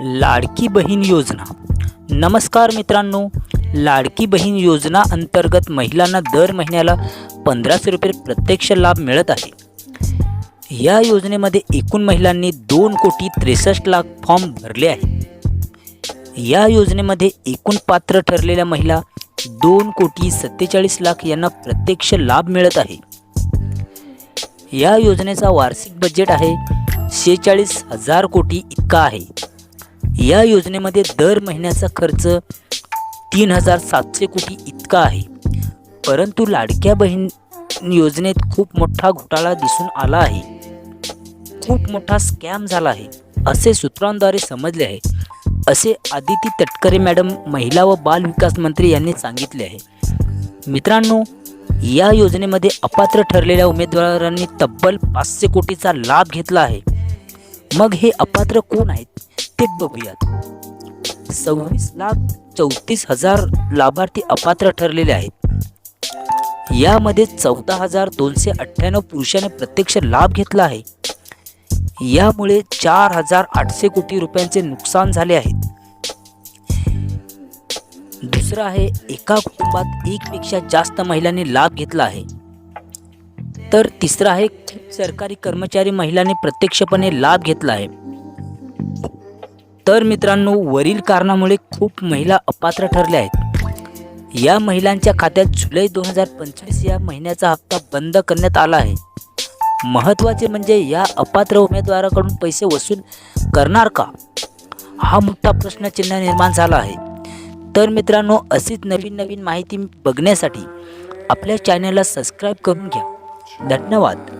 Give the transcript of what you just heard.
लाडकी बहीण योजना. नमस्कार मित्रांनो लाडकी बहीण योजना अंतर्गत महिलांना दर महिन्याला पंधराशे रुपये प्रत्यक्ष लाभ मिळत आहे. या योजनेमध्ये एकूण महिलांनी दोन कोटी त्रेसष्ट लाख फॉर्म भरले आहेत. या योजनेमध्ये एकूण पात्र ठरलेल्या महिला दोन कोटी सत्तेचाळीस लाख यांना प्रत्यक्ष लाभ मिळत आहे. या योजनेचा वार्षिक बजेट आहे शेहेचाळीस हजार कोटी इतका आहे. या योजनेमध्ये दर महिन्याचा खर्च तीन हजार सातशे कोटी इतका आहे. परंतु लाडक्या बहीण योजनेत खूप मोठा घोटाळा दिसून आला आहे. खूप मोठा स्कॅम झाला आहे असे सूत्रांद्वारे समजले आहे. असे आदिती तटकरे मॅडम महिला व बाल विकास मंत्री यांनी सांगितले आहे. मित्रांनो या योजनेमध्ये अपात्र ठरलेल्या उमेदवारांनी तब्बल पाचशे कोटीचा लाभ घेतला आहे. मग हे अपात्र कोण आहेत? ते बघूयात. सव्वीस लाख चौतीस हजार लाभार्थी अपात्र ठरलेले आहेत. यामध्ये चौदा हजार दोनशे अठ्ठ्याण्णव पुरुषाने प्रत्यक्ष लाभ घेतला आहे. यामुळे चार हजार आठशे कोटी रुपयांचे नुकसान झाले आहे. दुसरं आहे एका कुटुंबात एकपेक्षा जास्त महिलांनी लाभ घेतला आहे. तर तिसरं आहे सरकारी कर्मचारी महिलांनी प्रत्यक्षपणे लाभ घेतला आहे. तर मित्रांनो वरील कारणामुळे खूप महिला अपात्र ठरल्या आहेत. या महिलांच्या खात्यात जुलै दोन हजार पंचवीस या महिन्याचा हप्ता बंद करण्यात आला आहे. महत्त्वाचे म्हणजे या अपात्र उमेदवाराकडून पैसे वसूल करणार का? हा मोठा प्रश्नचिन्ह निर्माण झाला आहे. तर मित्रांनो अशीच नवीन नवीन माहिती बघण्यासाठी आपल्या चॅनलला सबस्क्राईब करून घ्या. धन्यवाद.